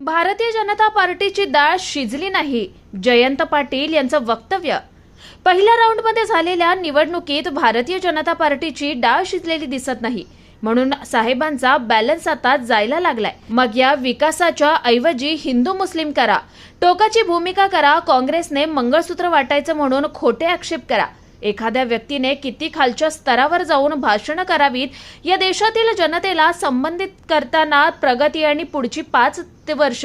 भारतीय जनता पार्टीची डाळ शिजली नाही. जयंत पाटील यांचं वक्तव्य. पहिल्या राऊंडमध्ये झालेल्या निवडणुकीत भारतीय जनता पार्टीची डाळ शिजलेली दिसत नाही. म्हणून साहेबांचा बॅलन्स आता जायला लागलाय. मग या विकासाच्या ऐवजी हिंदू मुस्लिम करा. टोकाची भूमिका करा. काँग्रेसने मंगळसूत्र वाटायचं म्हणून खोटे आक्षेप करा. एखाद्या व्यक्तीने किती खालच्या स्तरावर जाऊन भाषणं करावीत या देशातील जनतेला संबंधित करताना प्रगती आणि पुढची पाच ते वर्ष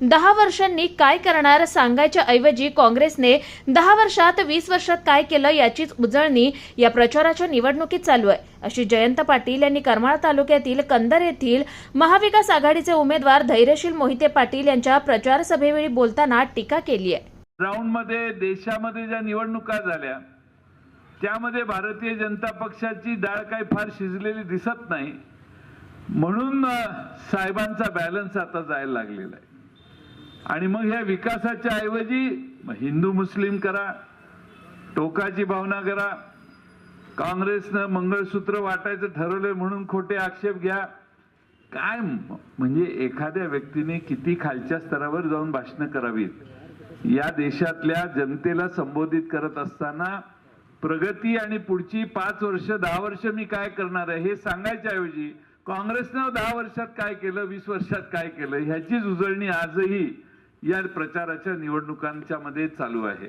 दहा वर्षांनी काय करणार सांगायच्या ऐवजी काँग्रेसने दहा वर्षात वीस वर्षात काय केलं याचीच उजळणी या प्रचाराच्या निवडणुकीत चालू आहे. अशी जयंत पाटील यांनी करमाळ तालुक्यातील कंदर येथील महाविकास आघाडीचे उमेदवार धैर्यशील मोहिते पाटील यांच्या प्रचार सभेवेळी बोलताना टीका केली आहे. ग्राउंडमध्ये देशामध्ये ज्या निवडणुका झाल्या त्यामध्ये भारतीय जनता पक्षाची डाळ काही फार शिजलेली दिसत नाही. म्हणून साहेबांचा बॅलन्स आता जायला लागलेला आहे. आणि मग ह्या विकासाच्या ऐवजी हिंदू मुस्लिम करा टोकाची भावना करा काँग्रेसनं मंगळसूत्र वाटायचं ठरवलंय म्हणून खोटे आक्षेप घ्या. काय म्हणजे एखाद्या व्यक्तीने किती खालच्या स्तरावर जाऊन भाषणं करावीत? या देशातल्या जनतेला संबोधित करत असताना प्रगती आणि पुढची पाच वर्ष दहा वर्ष मी काय करणार आहे हे सांगायच्या ऐवजी काँग्रेसनं दहा वर्षात काय केलं वीस वर्षात काय केलं ह्याचीच उजळणी आजही या प्रचाराच्या निवडणुकांच्या मध्ये चालू आहे.